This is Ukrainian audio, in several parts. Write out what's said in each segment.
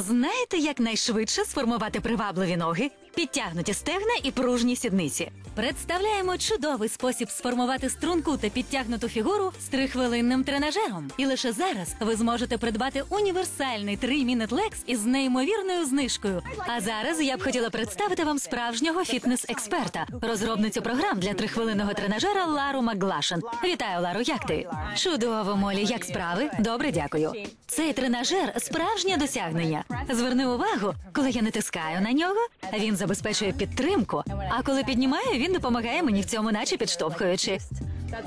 Знаєте, як найшвидше сформувати привабливі ноги, підтягнуті стегна і пружні сідниці? Представляємо чудовий спосіб сформувати струнку та підтягнуту фігуру з трихвилинним тренажером. І лише зараз ви зможете придбати універсальний 3 Minute Legs із неймовірною знижкою. А зараз я б хотіла представити вам справжнього фітнес-експерта, розробницю програм для трихвилинного тренажера Лару Макглашен. Вітаю, Лару, як ти? Чудово, Молі, як справи? Добре, дякую. Цей тренажер справжнє досягнення. Зверни увагу, коли я натискаю на нього, він забезпечує підтримку. А коли піднімаю, він допомагає мені в цьому, наче підштовхуючи.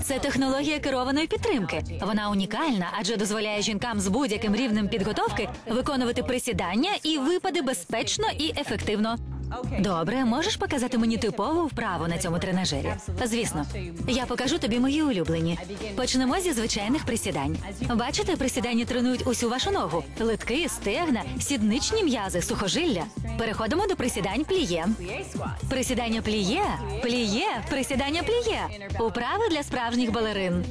Це технологія керованої підтримки. Вона унікальна, адже дозволяє жінкам з будь-яким рівнем підготовки виконувати присідання і випади безпечно і ефективно. Добре, можеш показати мені типову вправу на цьому тренажері? Звісно, я покажу тобі мої улюблені. Почнемо зі звичайних присідань. Бачите, присідання тренують усю вашу ногу: литки, стегна, сідничні м'язи, сухожилля. Переходимо до присідань пліє. Присідання пліє, пліє, присідання пліє. Управи для справжніх балерин.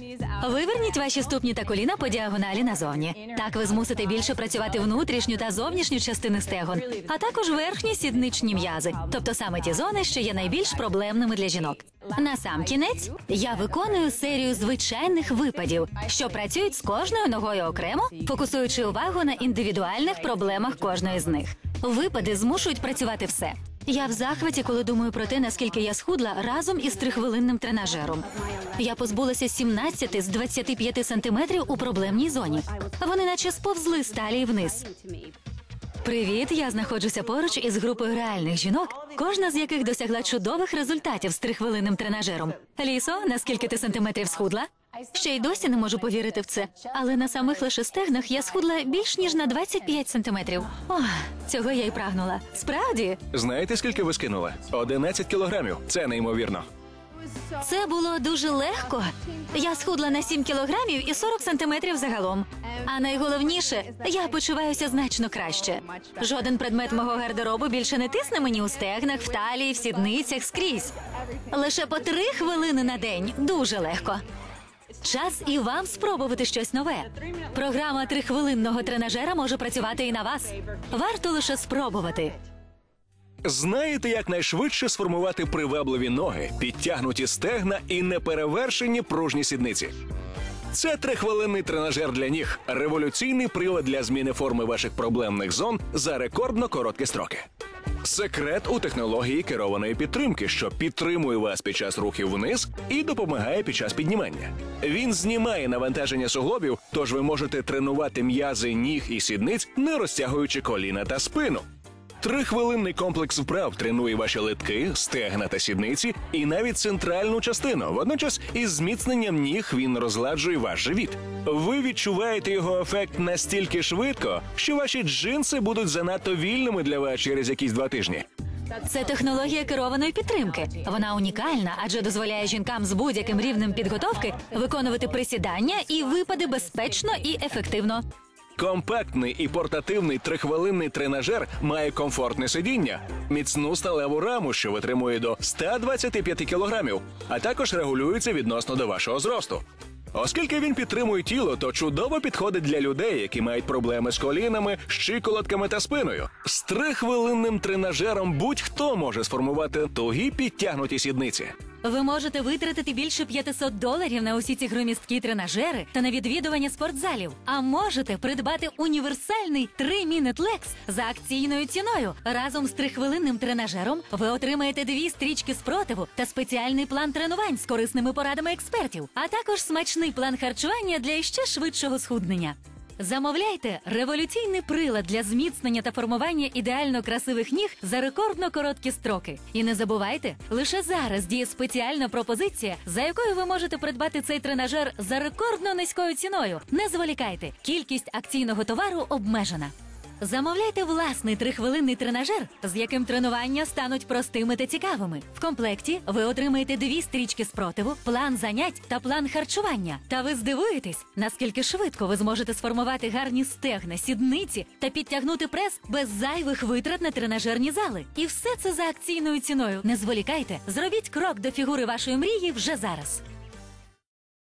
Виверніть ваші ступні та коліна по діагоналі назовні. Так ви змусите більше працювати внутрішню та зовнішню частини стегон, а також верхні сідничні м'язи, тобто саме ті зони, що є найбільш проблемними для жінок. На сам кінець я виконую серію звичайних випадів, що працюють з кожною ногою окремо, фокусуючи увагу на індивідуальних проблемах кожної з них. Випади змушують працювати все. Я в захваті, коли думаю про те, наскільки я схудла разом із трихвилинним тренажером. Я позбулася 17 з 25 сантиметрів у проблемній зоні. Вони наче сповзли з талії вниз. Привіт, я знаходжуся поруч із групою реальних жінок, кожна з яких досягла чудових результатів з трихвилинним тренажером. Лісо, наскільки ти сантиметрів схудла? Ще й досі не можу повірити в це, але на самих лише стегнах я схудла більш ніж на 25 сантиметрів. Ох, цього я й прагнула. Справді, Знаєте, скільки ви скинули? 11 кілограмів. Це неймовірно. Це було дуже легко. Я схудла на 7 кілограмів і 40 сантиметрів загалом. А найголовніше, я почуваюся значно краще. Жоден предмет мого гардеробу більше не тисне мені у стегнах, в талії, в сідницях, скрізь. Лише по три хвилини на день дуже легко. Час і вам спробувати щось нове. Програма трихвилинного тренажера може працювати і на вас. Варто лише спробувати. Знаєте, як найшвидше сформувати привабливі ноги, підтягнуті стегна і неперевершені пружні сідниці? Це трихвилинний тренажер для ніг, революційний прилад для зміни форми ваших проблемних зон за рекордно короткі строки. Секрет у технології керованої підтримки, що підтримує вас під час рухів вниз і допомагає під час піднімання. Він знімає навантаження суглобів, тож ви можете тренувати м'язи ніг і сідниць, не розтягуючи коліна та спину. Трихвилинний комплекс вправ тренує ваші литки, стегна та сідниці і навіть центральну частину. Водночас із зміцненням ніг він розгладжує ваш живіт. Ви відчуваєте його ефект настільки швидко, що ваші джинси будуть занадто вільними для вас через якісь два тижні. Це технологія керованої підтримки. Вона унікальна, адже дозволяє жінкам з будь-яким рівнем підготовки виконувати присідання і випади безпечно і ефективно. Компактний і портативний трихвилинний тренажер має комфортне сидіння, міцну сталеву раму, що витримує до 125 кілограмів, а також регулюється відносно до вашого зросту. Оскільки він підтримує тіло, то чудово підходить для людей, які мають проблеми з колінами, щиколотками та спиною. З трихвилинним тренажером будь-хто може сформувати тугі підтягнуті сідниці. Ви можете витратити більше 500 доларів на усі ці громісткі тренажери та на відвідування спортзалів. А можете придбати універсальний 3 Minute Legs за акційною ціною. Разом з трихвилинним тренажером ви отримаєте дві стрічки спротиву та спеціальний план тренувань з корисними порадами експертів, а також смачний план харчування для ще швидшого схуднення. Замовляйте революційний прилад для зміцнення та формування ідеально красивих ніг за рекордно короткі строки. І не забувайте, лише зараз діє спеціальна пропозиція, за якою ви можете придбати цей тренажер за рекордно низькою ціною. Не зволікайте, кількість акційного товару обмежена. Замовляйте власний трихвилинний тренажер, з яким тренування стануть простими та цікавими. В комплекті ви отримаєте дві стрічки спротиву, план занять та план харчування. Та ви здивуєтесь, наскільки швидко ви зможете сформувати гарні стегна, сідниці та підтягнути прес без зайвих витрат на тренажерні зали. І все це за акційною ціною. Не зволікайте, зробіть крок до фігури вашої мрії вже зараз.